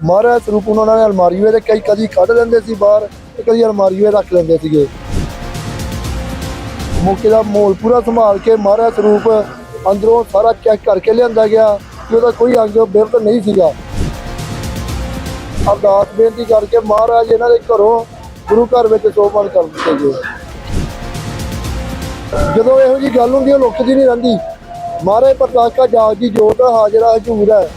ਮਹਾਰਾਜ ਸਰੂਪ ਉਹਨਾਂ ਨੇ ਅਲਮਾਰੀ ਵਿੱਚ ਕਈ ਕਦੀ ਕੱਢ ਲੈਂਦੇ ਸੀ ਬਾਹਰ ਤੇ ਕਦੀ ਅਲਮਾਰੀ ਵਿੱਚ ਰੱਖ ਲੈਂਦੇ ਸੀਗੇ। ਮੌਕੇ ਦਾ ਮਾਹੌਲ ਪੂਰਾ ਸੰਭਾਲ ਕੇ ਮਹਾਰਾਜ ਸਰੂਪ ਅੰਦਰੋਂ ਸਾਰਾ ਚੈੱਕ ਕਰਕੇ ਲਿਆਂਦਾ ਗਿਆ ਕਿ ਉਹਦਾ ਕੋਈ ਅੰਗ ਬਿਰਧ ਨਹੀਂ ਸੀਗਾ। ਅਰਦਾਸ ਬੇਨਤੀ ਕਰਕੇ ਮਹਾਰਾਜ ਇਹਨਾਂ ਦੇ ਘਰੋਂ ਗੁਰੂ ਘਰ ਵਿੱਚ ਸੋਪਨ ਕਰ ਦਿੱਤੇ ਗਏ। ਜਦੋਂ ਇਹੋ ਜੀ ਗੱਲ ਹੁੰਦੀ ਹੈ ਲੁਕਦੀ ਨਹੀਂ ਰਹਿੰਦੀ। ਮਹਾਰਾਜ ਪ੍ਰਤਾਕਾ ਜਾਗ ਦੀ ਜੋਤ ਹਾਜ਼ਰਾ ਹਜ਼ੂਰ ਹੈ।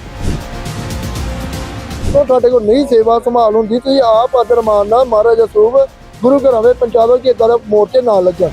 ਉਹ ਤੁਹਾਡੇ ਕੋਲ ਨਹੀਂ ਸੇਵਾ ਸੰਭਾਲ ਹੁੰਦੀ, ਤੁਸੀਂ ਆਪ ਆਦਰ ਮਾਨਣਾ ਮਹਾਰਾਜ ਸਰੂਪ ਗੁਰੂ ਘਰਾਂ ਵਿੱਚ ਪਹੁੰਚਾ ਕਿ ਇਦਾਂ ਦਾ ਮੋਰਚੇ ਨਾ ਲੱਗਣ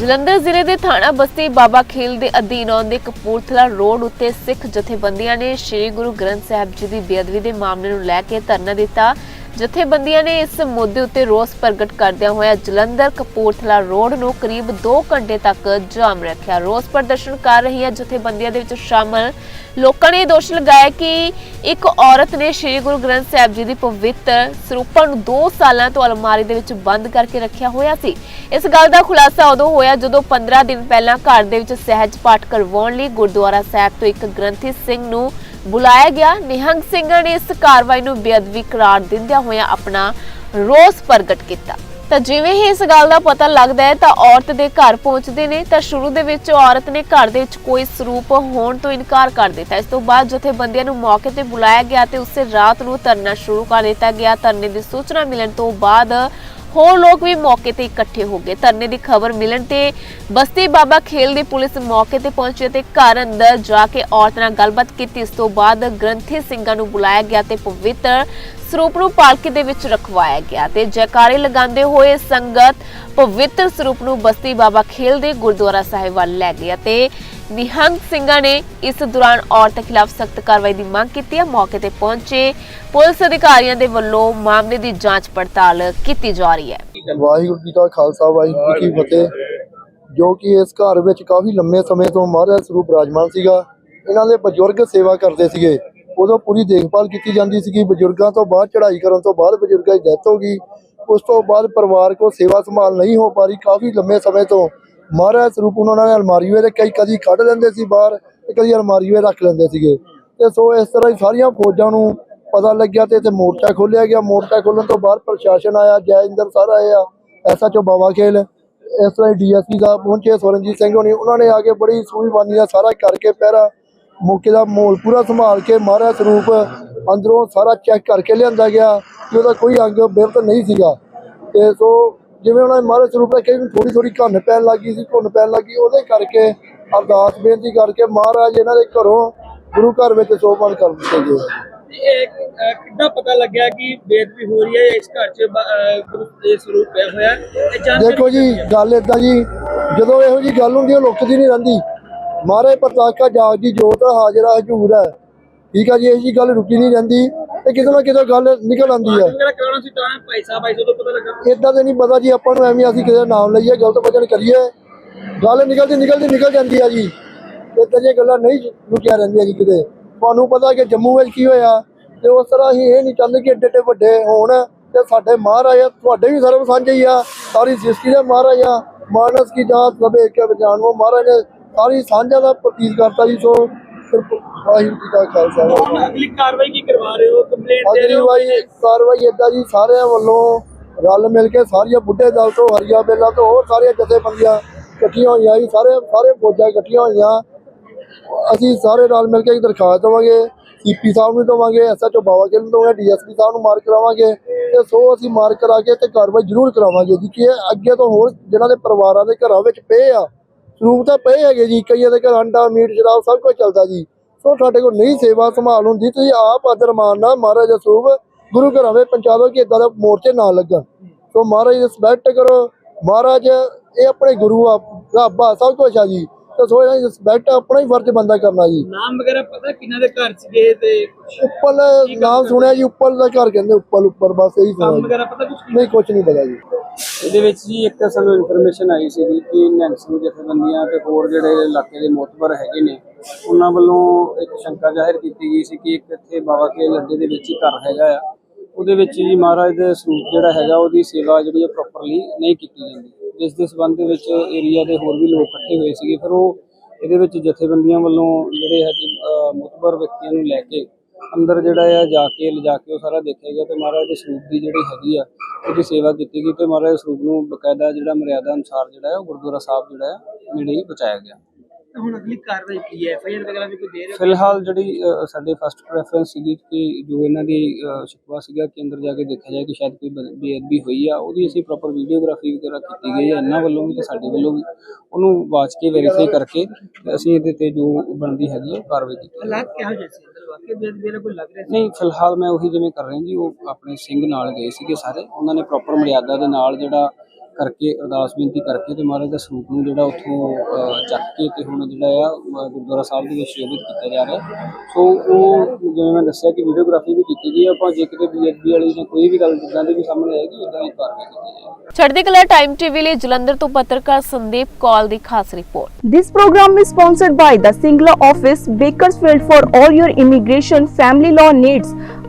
ਜਲੰਧਰ ਜ਼ਿਲ੍ਹੇ ਦੇ ਥਾਣਾ ਬਸਤੀ ਬਾਬਾ ਖੇਲ ਦੇ ਅਧੀਨ ਆਉਂਦੇ ਕਪੂਰਥਲਾ ਰੋਡ ਉੱਤੇ ਸਿੱਖ ਜਥੇਬੰਦੀਆਂ ਨੇ ਸ੍ਰੀ ਗੁਰੂ ਗ੍ਰੰਥ ਸਾਹਿਬ ਜੀ ਦੀ ਬੇਅਦਬੀ ਦੇ ਮਾਮਲੇ ਨੂੰ ਲੈ ਕੇ ਧਰਨਾ ਦਿੱਤਾ। ਜਥੇਬੰਦੀਆਂ ਨੇ ਇਸ ਮੁੱਦੇ ਉੱਤੇ ਰੋਸ ਪ੍ਰਗਟ ਕਰਦਿਆਂ ਹੋਇਆ ਜਲੰਧਰ ਕਪੂਰਥਲਾ ਰੋਡ ਨੂੰ ਕਰੀਬ 2 ਘੰਟੇ ਤੱਕ ਜਾਮ ਰੱਖਿਆ। ਰੋਸ ਪ੍ਰਦਰਸ਼ਨ ਕਰ ਰਹੀਆਂ ਜਥੇਬੰਦੀਆਂ ਦੇ ਵਿੱਚ ਸ਼ਾਮਲ ਲੋਕਾਂ ਨੇ ਦੋਸ਼ ਲਗਾਇਆ ਕਿ ਇੱਕ ਔਰਤ ਨੇ ਸ੍ਰੀ ਗੁਰੂ ਗ੍ਰੰਥ ਸਾਹਿਬ ਜੀ ਦੀ ਪਵਿੱਤਰ ਸਰੂਪਾਂ ਨੂੰ 2 ਸਾਲਾਂ ਤੋਂ ਅਲਮਾਰੀ ਦੇ ਵਿੱਚ ਬੰਦ ਕਰਕੇ ਰੱਖਿਆ ਹੋਇਆ ਸੀ। ਇਸ ਗੱਲ ਦਾ ਖੁਲਾਸਾ ਉਦੋਂ ਹੋਇਆ ਜਦੋਂ 15 ਦਿਨ ਪਹਿਲਾਂ ਘਰ ਦੇ ਵਿੱਚ ਸਹਿਜ ਪਾਠ ਕਰਵਾਉਣ ਲਈ ਗੁਰਦੁਆਰਾ ਸਾਹਿਬ ਤੋਂ ਇੱਕ ਗ੍ਰੰਥੀ ਸਿੰਘ ਨੂੰ ਬੁਲਾਇਆ ਗਿਆ। ਨਿਹੰਗ ਸਿੰਘਾਂ ਨੇ ਇਸ ਕਾਰਵਾਈ ਨੂੰ ਬੇਅਦਬੀ ਕਰਾਰ ਦਿੰਦਿਆਂ ਹੋਇਆਂ ਆਪਣਾ ਰੋਸ ਪ੍ਰਗਟ ਕੀਤਾ। ਤਾਂ ਜਿਵੇਂ ਹੀ ਇਸ ਗੱਲ ਦਾ ਪਤਾ ਲੱਗਦਾ ਹੈ ਤਾਂ ਔਰਤ ਦੇ ਘਰ ਪਹੁੰਚਦੇ ਨੇ ਤਾਂ ਸ਼ੁਰੂ ਦੇ ਵਿੱਚ ਔਰਤ ਨੇ ਘਰ ਦੇ ਵਿੱਚ ਕੋਈ ਸਰੂਪ ਹੋਣ ਤੋਂ ਇਨਕਾਰ ਕਰ ਦਿੱਤਾ। ਇਸ ਤੋਂ ਬਾਅਦ ਜਥੇਬੰਦੀਆਂ ਨੂੰ ਮੌਕੇ ਤੇ ਬੁਲਾਇਆ ਗਿਆ ਤੇ ਉਸੇ ਰਾਤ ਨੂੰ ਧਰਨਾ ਸ਼ੁਰੂ ਕਰ ਦਿੱਤਾ ਗਿਆ। ਧਰਨੇ ਦੀ ਸੂਚਨਾ ਮਿਲਣ ਤੋਂ ਬਾਅਦ ਹੋਰ ਲੋਕ ਵੀ ਮੌਕੇ ਤੇ ਇਕੱਠੇ ਹੋ ਗਏ। ਧਰਨੇ ਦੀ ਖਬਰ ਮਿਲਣ ਤੇ ਬਸਤੀ ਬਾਬਾ ਖੇਲ ਦੀ ਪੁਲਿਸ ਮੌਕੇ ਤੇ ਪਹੁੰਚੀ ਤੇ ਘਰ ਅੰਦਰ ਜਾ ਕੇ ਔਰਤ ਨਾਲ ਗੱਲਬਾਤ ਕੀਤੀ। ਇਸ ਤੋਂ ਬਾਅਦ ਗ੍ਰੰਥੀ ਸਿੰਘਾਂ ਨੂੰ ਬੁਲਾਇਆ ਗਿਆ ਤੇ ਪਵਿੱਤਰ ਸਰੂਪ ਨੂੰ ਪਾਲਕੀ ਦੇ ਵਿੱਚ ਰਖਵਾਇਆ ਗਿਆ ਤੇ ਜੈਕਾਰੇ ਲਗਾਉਂਦੇ ਹੋਏ ਸੰਗਤ ਪਵਿੱਤਰ ਸਰੂਪ ਨੂੰ ਬਸਤੀ ਬਾਬਾ ਖੇਲ ਦੇ ਗੁਰਦੁਆਰਾ ਸਾਹਿਬ ਵੱਲ ਲੈ ਗਿਆ ਤੇ ਨਿਹੰਗ ਸਿੰਘਾਂ ਨੇ ਇਸ ਦੌਰਾਨ ਔਰਤ ਖਿਲਾਫ ਸਖਤ ਕਾਰਵਾਈ ਦੀ ਮੰਗ ਕੀਤੀ ਹੈ। ਮੌਕੇ ਤੇ ਪਹੁੰਚੇ ਪੁਲਿਸ ਅਧਿਕਾਰੀਆਂ ਦੇ ਵੱਲੋਂ ਮਾਮਲੇ ਦੀ ਜਾਂਚ ਪੜਤਾਲ ਕੀਤੀ ਜਾ ਰਹੀ ਹੈ। ਵਾਹਿਗੁਰੂ ਜੀ ਕਾ ਖਾਲਸਾ, ਵਾਹਿਗੁਰੂ ਜੀ ਕੀ ਫਤਿਹ। ਜੋ ਕਿ ਇਸ ਘਰ ਵਿੱਚ ਕਾਫੀ ਲੰਮੇ ਸਮੇਂ ਤੋਂ ਮਹਾਰਾਜ ਸਰੂਪ ਰਾਜਮਾਨ ਸੀਗਾ। ਇਹਨਾਂ ਦੇ ਬਜ਼ੁਰਗ ਸੇਵਾ ਕਰਦੇ ਸੀਗੇ। ਉਦੋਂ ਪੂਰੀ ਦੇਖਭਾਲ ਕੀਤੀ ਜਾਂਦੀ ਸੀਗੀ। ਬਜ਼ੁਰਗਾਂ ਤੋਂ ਬਾਅਦ, ਚੜ੍ਹਾਈ ਕਰਨ ਤੋਂ ਬਾਅਦ ਬਜ਼ੁਰਗਾਂ ਦੀ ਡੈਥ ਹੋ ਗਈ। ਉਸ ਤੋਂ ਬਾਅਦ ਪਰਿਵਾਰ ਕੋ ਸੇਵਾ ਸੰਭਾਲ ਨਹੀਂ ਹੋ ਪਾ ਰਹੀ। ਕਾਫੀ ਲੰਮੇ ਸਮੇਂ ਤੋਂ ਮਹਾਰਾਜ ਸਰੂਪ ਨੂੰ ਉਹਨਾਂ ਨੇ ਅਲਮਾਰੀ ਵਿੱਚ ਕਈ ਕਦੀ ਕੱਢ ਲੈਂਦੇ ਸੀ ਬਾਹਰ ਤੇ ਕਦੀ ਅਲਮਾਰੀ ਵਿੱਚ ਰੱਖ ਲੈਂਦੇ ਸੀਗੇ। ਤੇ ਸੋ ਇਸ ਤਰ੍ਹਾਂ ਹੀ ਸਾਰੀਆਂ ਫੌਜਾਂ ਨੂੰ ਪਤਾ ਲੱਗਿਆ ਤੇ ਇੱਥੇ ਮੋਰਚਾ ਖੋਲਿਆ ਗਿਆ। ਮੋਰਚਾ ਖੋਲਣ ਤੋਂ ਬਾਅਦ ਪ੍ਰਸ਼ਾਸਨ ਆਇਆ, ਜੈ ਇੰਦਰ ਸਰ ਆਏ ਆ ਐਸਐਚਓ ਬਾਵਾ ਖੇਲ, ਇਸ ਤਰ੍ਹਾਂ ਹੀ ਡੀਐਸਪੀ ਸਾਹਿਬ ਪਹੁੰਚੇ, ਸਵਰਨਜੀਤ ਸਿੰਘ ਹੋਣੀ, ਉਹਨਾਂ ਨੇ ਆ ਕੇ ਬੜੀ ਸੂਝਵਾਨੀ ਨਾਲ ਸਾਰਾ ਕਰਕੇ ਪਹਿਰਾ ਮੌਕੇ ਦਾ ਮਾਹੌਲ ਪੂਰਾ ਸੰਭਾਲ ਕੇ ਮਹਾਰਾਜ ਸਰੂਪ ਅੰਦਰੋਂ ਸਾਰਾ ਚੈੱਕ ਕਰਕੇ ਲਿਆਂਦਾ ਗਿਆ ਕਿ ਉਹਦਾ ਕੋਈ ਅੰਗ ਬਿਰਤ ਨਹੀਂ ਸੀਗਾ। ਤੇ ਸੋ ਜਿਵੇਂ ਉਹਨਾਂ ਨੇ ਮਹਾਰਾਜ ਸਰੂਪ ਰੱਖੇ ਨੂੰ ਥੋੜੀ ਥੋੜੀ ਘੁੰਨ ਪੈਣ ਲੱਗੀ ਸੀ ਘੁੰਨ ਪੈਣ ਲੱਗੀ ਉਹਦੇ ਕਰਕੇ ਅਰਦਾਸ ਬੇਨਤੀ ਕਰਕੇ ਮਹਾਰਾਜ ਇਹਨਾਂ ਦੇ ਘਰੋਂ ਗੁਰੂ ਘਰ ਵਿੱਚ ਸੋਪਨ ਕਰ ਦਿੱਤੇ ਗਏ ਇਹ ਕਿੱਦਾਂ ਪਤਾ ਲੱਗਿਆ ਕਿ ਬੇਦਬੀ ਹੋ ਰਹੀ ਹੈ ਇਸ ਘਰ 'ਚ ਗੁਰੂ ਦੇ ਸਰੂਪ ਪਿਆ ਹੋਇਆ? ਇਹ ਦੇਖੋ ਜੀ ਗੱਲ ਏਦਾਂ ਜੀ ਜਦੋਂ ਇਹੋ ਜੀ ਗੱਲ ਹੁੰਦੀ ਹੈ ਲੁਕਦੀ ਨਹੀਂ ਰਹਿੰਦੀ। ਮਹਾਰਾਜ ਪ੍ਰਤਾਕਾ ਜਾਗ ਦੀ ਜੋਤ ਹਾਜ਼ਰਾ ਹਜ਼ੂਰ ਹੈ। ਠੀਕ ਆ ਜੀ ਇਹੋ ਜੀ ਗੱਲ ਰੁਕੀ ਨਹੀਂ ਰਹਿੰਦੀ। ਤੇ ਕਿਤੇ ਨਾ ਕਿਤੇ ਗੱਲ ਨਿਕਲ ਆਉਂਦੀ ਹੈ ਵਗੈਰਾ ਕਰਾਉਣਾ ਸੀ ਤਾਂ ਭਾਈ ਸਾਹਿਬ ਆਏ ਸੀ ਉਦੋਂ ਪਤਾ ਲੱਗਾ। ਇਦਾਂ ਤੇ ਨਹੀਂ ਪਤਾ ਜੀ ਆਪਾਂ ਨੂੰ ਐਵੇਂ ਅਸੀਂ ਕਿਸੇ ਦਾ ਨਾਮ ਲਈਏ ਗਲਤ ਵਚਨ ਕਰੀਏ। ਗੱਲ ਨਿਕਲਦੀ ਨਿਕਲਦੀ ਨਿਕਲ ਜਾਂਦੀ ਆ ਜੀ। ਇਦਾਂ ਦੀਆਂ ਗੱਲਾਂ ਨਹੀਂ ਲੁਕੀਆਂ ਰਹਿੰਦੀਆਂ ਜੀ ਕਿਤੇ। ਤੁਹਾਨੂੰ ਪਤਾ ਕਿ ਜੰਮੂ ਵਿੱਚ ਕੀ ਹੋਇਆ ਤੇ ਉਸ ਤਰ੍ਹਾਂ ਅਸੀਂ ਇਹ ਨਹੀਂ ਚਾਹੁੰਦੇ ਕਿ ਏਡੇ ਏਡੇ ਵੱਡੇ ਹੋਣ ਤੇ ਸਾਡੇ ਮਹਾਰਾਜ ਤੁਹਾਡੇ ਵੀ ਸਰਬ ਸਾਂਝੇ ਹੀ ਆ। ਸਾਰੀ ਸ੍ਰਿਸ਼ਟੀ ਦੇ ਮਹਾਰਾਜ ਮਾਨਸ ਕੀ ਜਾਤ ਸਭੇ ਇੱਕ ਬਚਾਨੋ ਮਹਾਰਾਜ ਨੇ ਸਾਰੀ ਸਾਂਝਾ ਦਾ ਪ੍ਰਤੀਕ ਕਰਤਾ ਜੀ ਸੋ ਵਾਹਿਗੁਰੂ ਜੀ ਦਾ ਖਾਲਸਾ। ਵਾਹਿਗੁਰੂ ਜੀ ਕੀ ਫਤਿਹ। ਅਗਲੀ ਕਾਰਵਾਈ ਕੀ ਕਰਵਾ ਰਹੇ ਹੋ? ਕੰਪਲੇਂਟ ਦੇ ਰਹੇ ਅਗਲੀ ਹੋ? ਵਾਰੀ ਕਾਰਵਾਈ ਏਦਾਂ ਜੀ ਸਾਰਿਆਂ ਵੱਲੋਂ ਰਲ ਮਿਲ ਕੇ ਸਾਰੀਆਂ ਬੁੱਢੇ ਦਲ ਤੋਂ ਹਰੀਆ ਬੇਲਾ ਤੋਂ ਹੋਰ ਸਾਰੀਆਂ ਜਥੇਬੰਦੀਆਂ ਇਕੱਠੀਆਂ ਹੋਈਆਂ ਜੀ ਸਾਰੇ ਸਾਰੇ ਫੌਜਾਂ ਇਕੱਠੀਆਂ ਹੋਈਆਂ। ਅਸੀਂ ਸਾਰੇ ਰਲ ਮਿਲ ਕੇ ਇੱਕ ਦਰਖਾਸਤ ਦੇਵਾਂਗੇ ਸੀਪੀ ਸਾਹਿਬ ਨੂੰ ਦੇਵਾਂਗੇ ਐਸਐਚਓ ਬਾਵਾ ਕੇ ਨੂੰ ਦੇਵਾਂਗੇ ਡੀਐਸਪੀ ਸਾਹਿਬ ਨੂੰ ਮਾਰਕ ਕਰਾਵਾਂਗੇ ਤੇ ਸੋ ਅਸੀਂ ਮਾਰਕ ਕਰਾ ਕੇ ਤੇ ਕਾਰਵਾਈ ਜ਼ਰੂਰ ਕਰਾਵਾਂਗੇ ਜੀ ਕਿ ਇਹ ਅੱਗੇ ਤੋਂ ਹੋਰ ਜਿਨ੍ਹਾਂ ਦੇ ਪਰਿਵਾਰਾਂ ਦੇ ਘਰਾਂ ਵਿੱਚ ਪਏ ਆ ਸਰੂਪ ਤਾਂ ਪਏ ਹੈਗੇ ਜੀ ਕਈਆਂ ਦੇ ਘਰ ਅੰਡਾ ਮੀਟ ਸ਼ਰਾਬ ਸਭ ਕੁਝ ਚੱਲਦਾ ਜੀ। ਸੋ ਸਾਡੇ ਕੋਲ ਨਹੀਂ ਸੇਵਾ ਸੰਭਾਲ ਹੁੰਦੀ ਤੁਸੀਂ ਆਪ ਆਦਰ ਮਾਨਣਾ ਮਹਾਰਾਜ ਸਰੂਪ ਗੁਰੂ ਘਰਾਂ ਵਿੱਚ ਪਹੁੰਚਾ ਦਿਓ ਕਿ ਇਦਾਂ ਦੇ ਮੋਰਚੇ ਨਾ ਲੱਗਣ। ਸੋ ਮਹਾਰਾਜ ਦੀ ਰਿਸਪੈਕਟ ਕਰੋ। ਮਹਾਰਾਜ ਇਹ ਆਪਣੇ ਗੁਰੂ ਆ ਰੱਬ ਆ ਸਭ ਕੁਝ ਆ ਜੀ। ਤੇ ਸੋ ਇਹਨਾਂ ਦੀ ਰਿਸਪੈਕਟ ਆਪਣਾ ਹੀ ਫਰਜ਼ ਬੰਦਾ ਕਰਨਾ ਜੀ। ਨਾਮ ਵਗੈਰਾ ਪਤਾ ਕਿਹਨਾਂ ਦੇ ਘਰ 'ਚ ਗਏ ਤੇ ਉੱਪਲ ਨਾਮ ਸੁਣਿਆ ਜੀ ਉੱਪਲ ਦਾ ਘਰ ਕਹਿੰਦੇ ਉੱਪਲ ਉੱਪਰ ਬਸ ਇਹੀ ਸੁਣਿਆ ਜੀ। ਵਗੈਰਾ ਪਤਾ ਕੁਝ ਨਹੀਂ ਕੁਝ ਨਹੀਂ ਪਤਾ ਜੀ। ਇਹਦੇ ਵਿੱਚ ਜੀ ਇੱਕ ਸਾਨੂੰ ਇਨਫੋਰਮੇਸ਼ਨ ਆਈ ਸੀਗੀ ਕਿ ਨਿਹੰਗ ਸਿੰਘ ਜਥੇਬੰਦੀਆਂ ਤੇ ਹੋਰ ਜਿਹੜੇ ਇਲਾਕੇ ਦੇ ਮੋਤਬਰ ਹੈਗੇ ਨੇ, ਉਹਨਾਂ ਵੱਲੋਂ ਇੱਕ ਸ਼ੰਕਾ ਜ਼ਾਹਿਰ ਕੀਤੀ ਗਈ ਸੀ ਕਿ ਇੱਕ ਇੱਥੇ ਬਾਬਾ ਕੇ ਲੱਡੇ ਦੇ ਵਿੱਚ ਹੀ ਘਰ ਹੈਗਾ ਆ। ਉਹਦੇ ਵਿੱਚ ਜੀ ਮਹਾਰਾਜ ਦੇ ਸਰੂਪ ਜਿਹੜਾ ਹੈਗਾ, ਉਹਦੀ ਸੇਵਾ ਜਿਹੜੀ ਹੈ ਪ੍ਰੋਪਰਲੀ ਨਹੀਂ ਕੀਤੀ ਜਾਂਦੀ। ਜਿਸ ਦੇ ਸਬੰਧ ਦੇ ਵਿੱਚ ਏਰੀਆ ਦੇ ਹੋਰ ਵੀ ਲੋਕ ਇਕੱਠੇ ਹੋਏ ਸੀਗੇ, ਫਿਰ ਉਹ ਇਹਦੇ ਵਿੱਚ ਜਥੇਬੰਦੀਆਂ ਵੱਲੋਂ ਜਿਹੜੇ ਹੈਗੇ ਕਿ ਮੋਤਬਰ ਵਿਅਕਤੀਆਂ ਨੂੰ ਲੈ ਕੇ ਅੰਦਰ ਜਿਹੜਾ ਆ ਜਾ ਕੇ ਲਿਜਾ ਕੇ ਉਹ ਸਾਰਾ ਦੇਖਿਆ ਗਿਆ ਤੇ ਮਹਾਰਾਜ ਦੇ ਸਰੂਪ ਦੀ ਜਿਹੜੀ ਹੈਗੀ ਆ ਉਹਦੀ ਸੇਵਾ ਕੀਤੀ ਗਈ ਤੇ ਮਹਾਰਾਜ ਸਰੂਪ ਨੂੰ ਬਕਾਇਦਾ ਜਿਹੜਾ ਮਰਿਆਦਾ ਅਨੁਸਾਰ ਜਿਹੜਾ ਹੈ ਉਹ ਗੁਰਦੁਆਰਾ ਸਾਹਿਬ ਜਿਹੜਾ ਹੈ ਨੇੜੇ ਹੀ ਬਚਾਇਆ ਗਿਆ। ਹੁਣ ਅਗਲੀ ਕਾਰਵਾਈ ਕੀ ਹੈ? ਐਫਆਈਆਰ ਵਗੈਰਾ ਵੀ ਕੋਈ ਦੇ ਰਹੇ ਹੋ? ਫਿਲਹਾਲ ਜਿਹੜੀ ਅ, ਸਾਡੇ ਫਸਟ ਪ੍ਰੈਫਰੈਂਸ ਸੀਗੀ ਕਿ ਜੋ ਇਹਨਾਂ ਦੀ ਅ, ਸ਼ਿਕਵਾ ਸੀਗਾ ਕਿ ਅੰਦਰ ਜਾ ਕੇ ਦੇਖਿਆ ਜਾਏ ਕਿ ਸ਼ਾਇਦ ਕੋਈ ਬੇਅਦਬੀ ਹੋਈ ਆ ਉਹਦੀ ਅਸੀਂ ਪ੍ਰੋਪਰ ਵੀਡੀਓਗ੍ਰਾਫੀ ਵਗੈਰਾ ਕੀਤੀ ਗਈ ਹੈ ਇਹਨਾਂ ਵੱਲੋਂ ਵੀ ਤੇ ਸਾਡੇ ਵੱਲੋਂ ਵੀ। ਉਹਨੂੰ ਵਾਚ ਕੇ ਵੈਰੀਫਾਈ ਕਰਕੇ ਤੇ ਅਸੀਂ ਇਹਦੇ ਤੇ ਜੋ ਬਣਦੀ ਹੈਗੀ ਹੈ ਉਹ ਕਾਰਵਾਈ ਕੀਤੀ ਹੈ। ਹਾਲਾਤ ਕਿਹੋ ਜਿਹੇ ਸੀ? ਅੰਦਰ ਵਾਕਈ ਬੇਅਦਬੀ ਦਾ ਕੋਈ ਲੱਗ ਰਿਹਾ ਸੀ? ਨਹੀਂ ਫਿਲਹਾਲ ਮੈਂ ਉਹੀ ਜਿਵੇਂ ਕਰ ਰਿਹਾ ਜੀ ਉਹ ਆਪਣੇ ਸਿੰਘ ਨਾਲ ਗਏ ਸੀਗੇ ਸਾਰੇ। ਉਹਨਾਂ ਨੇ ਪ੍ਰੋਪਰ ਮਰਿਆਦਾ ਦੇ ਨਾਲ ਜਿਹੜਾ ਕਰਕੇ ਅਰਦਾਸ ਬੇਨਤੀ ਕਰਕੇ ਤੇ ਮਹਾਰਾਜ ਦਾ ਸਰੂਪ ਨੂੰ ਜਿਹੜਾ ਉੱਥੋਂ ਚੱਕ ਕੇ ਤੇ ਹੁਣ ਜਿਹੜਾ ਆ ਗੁਰਦੁਆਰਾ ਸਾਹਿਬ ਦੇ ਵਿੱਚ ਸ਼ੋਭਿਤ ਕੀਤਾ ਜਾ ਰਿਹਾ। ਸੋ ਉਹ ਜਿਵੇਂ ਮੈਂ ਦੱਸਿਆ ਕਿ ਵੀਡੀਓਗ੍ਰਾਫੀ ਵੀ ਕੀਤੀ ਗਈ ਹੈ, ਆਪਾਂ ਜੇ ਕਿਤੇ ਬੀਐਸਬੀ ਵਾਲੀ ਜਾਂ ਕੋਈ ਵੀ ਗੱਲ ਜਿੱਦਾਂ ਦੀ ਵੀ ਸਾਹਮਣੇ ਆਏਗੀ ਉਦਾਂ ਹੀ ਕਾਰਵਾਈ ਕੀਤੀ ਜਾਏਗੀ। ਚੜ੍ਹਦੀ ਕਲਾ ਟਾਈਮ ਟੀਵੀ ਲਈ ਜਲੰਧਰ ਤੋਂ ਪੱਤਰਕਾਰ ਸੰਦੀਪ ਕੌਲ ਦੀ ਖਾਸ report. This program is sponsored by the Singla office, Bakersfield for all your immigration family law needs.